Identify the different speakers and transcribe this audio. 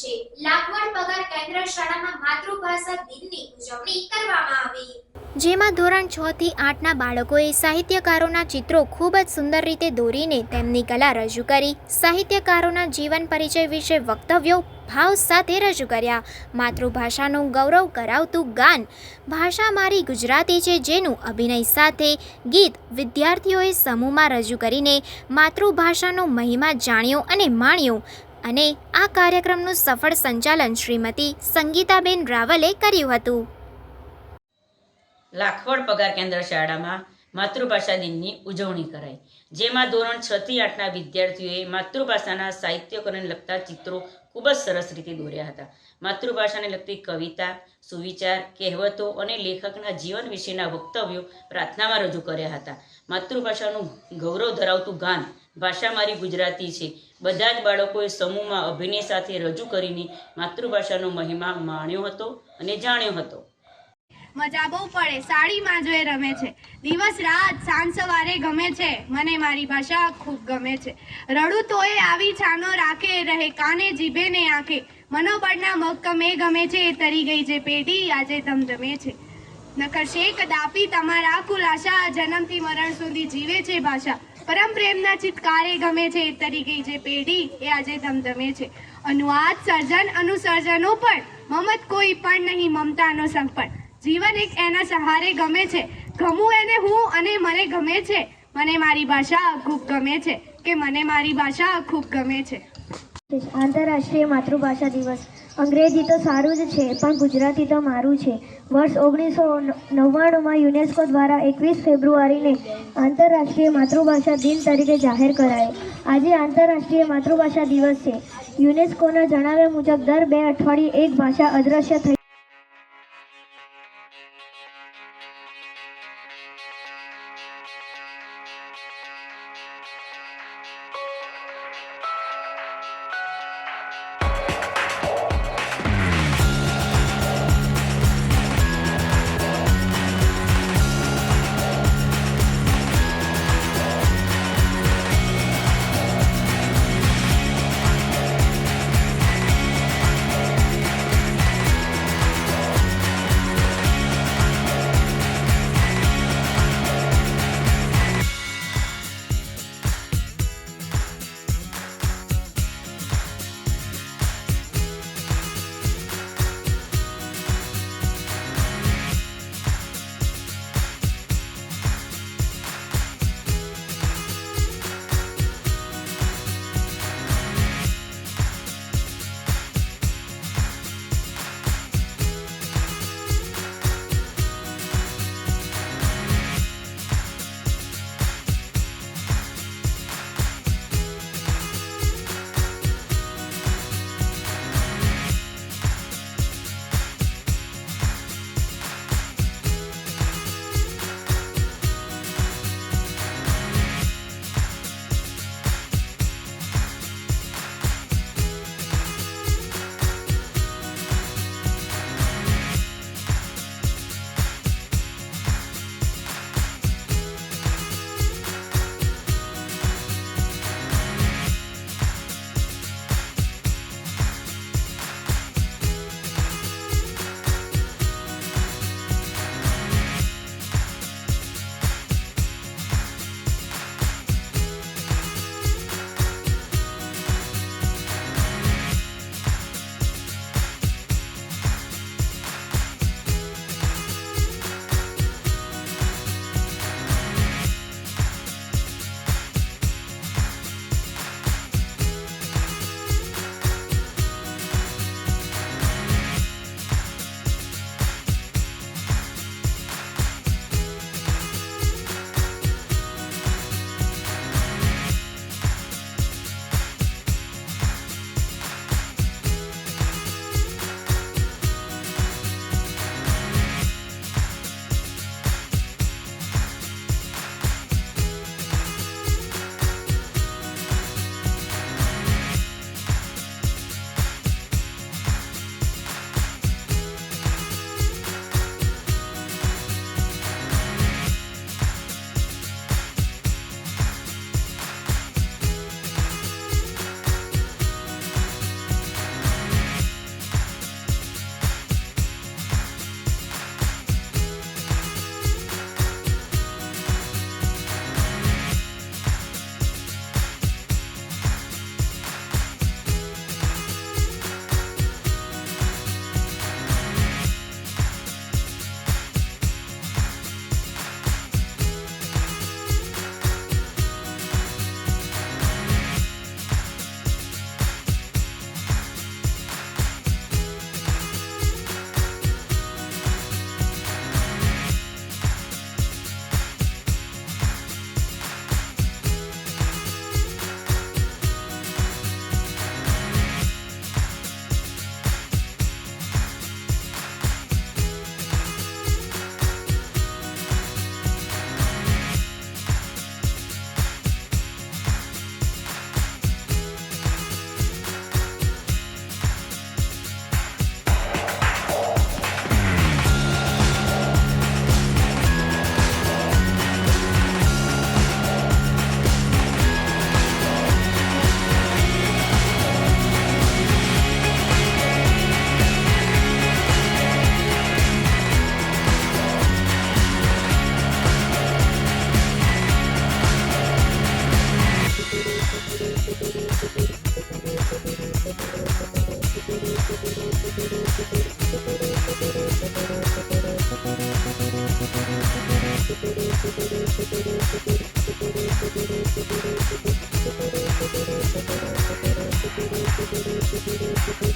Speaker 1: છે. લાખવડ પગાર કેન્દ્ર શાળામાં માતૃભાષા દિનની ઉજવણી કરવામાં આવી. જેમાં ધોરણ છ થી આઠના બાળકોએ સાહિત્યકારોના ચિત્રો ખૂબ જ સુંદર રીતે દોરીને તેમની કલા રજૂ કરી. સાહિત્યકારોના જીવન પરિચય વિશે વક્તવ્યો, ભાવ સાથે રજૂ કર્યા. માતૃભાષાનું ગૌરવ કરાવતું ગાન. ભાષા મારી ગુજરાતી છે જેનું અભિનય સાથે ગીત વિદ્યાર્થીઓએ સમૂહમાં રજૂ કરીને માતૃભાષાનો મહિમા જાણ્યો અને માણ્યો. અને આ કાર્યક્રમનું સફળ સંચાલન શ્રીમતી સંગીતાબેન રાવલે કર્યું હતું.
Speaker 2: લાખવડ પગાર કેન્દ્ર શાળામાં માતૃભાષા દિનની ઉજવણી કરાઈ. જેમાં ધોરણ છ થી આઠના વિદ્યાર્થીઓએ માતૃભાષાના સાહિત્યકોને લગતા ચિત્રો ખૂબ જ સરસ રીતે દોર્યા હતા. માતૃભાષાને લગતી કવિતા, સુવિચાર, કહેવતો અને લેખકના જીવન વિશેના વક્તવ્યો પ્રાર્થનામાં રજૂ કર્યા હતા. માતૃભાષાનું ગૌરવ ધરાવતું ગાન ભાષા મારી ગુજરાતી છે. બધા જ બાળકોએ સમૂહમાં અભિનય સાથે રજૂ કરીને માતૃભાષાનો મહિમા માણ્યો હતો અને જાણ્યો હતો.
Speaker 3: મજા બહુ પડે સાડીમાં જો એ રમે છે. દિવસ રાત સાંજ સવારે ગમે છે. મને મારી ભાષા ખૂબ ગમે છે. રડું એ આવી છાનો રાખે, રહે કાને જીભે ને આંખે. મનોબળના મક્કમે ગમે છે, તરી ગઈ જે પેઢી આજે ધમધમે છે. નકર શેખ દાપી તમારા કુલાશા જન્મથી મરણ સુધી જીવે છે ભાષા. પરમ પ્રેમના ચિત્કારે ગમે છે, તરી ગઈ જે પેઢી એ આજે ધમધમે છે. અનુવાદ, સર્જન, અનુસર્જનો પણ, મમત કોઈ પણ નહીં, મમતાનો પણ જીવન એક એના સહારે ગમે છે. ગમું એને હું અને મને ગમે છે. મને મારી ભાષા ખૂબ ગમે છે કે મને મારી ભાષા ખૂબ ગમે છે.
Speaker 4: આંતરરાષ્ટ્રીય માતૃભાષા દિવસ. અંગ્રેજી તો સારું જ છે, પણ ગુજરાતી તો મારું છે. વર્ષ ઓગણીસો નવ્વાણુંમાં યુનેસ્કો દ્વારા એકવીસ ફેબ્રુઆરીને આંતરરાષ્ટ્રીય માતૃભાષા દિન તરીકે જાહેર કરાયો. આજે આંતરરાષ્ટ્રીય માતૃભાષા દિવસ છે. યુનેસ્કોના જણાવ્યા મુજબ, દર બે અઠવાડિયે એક ભાષા અદૃશ્ય થઈ Thank you.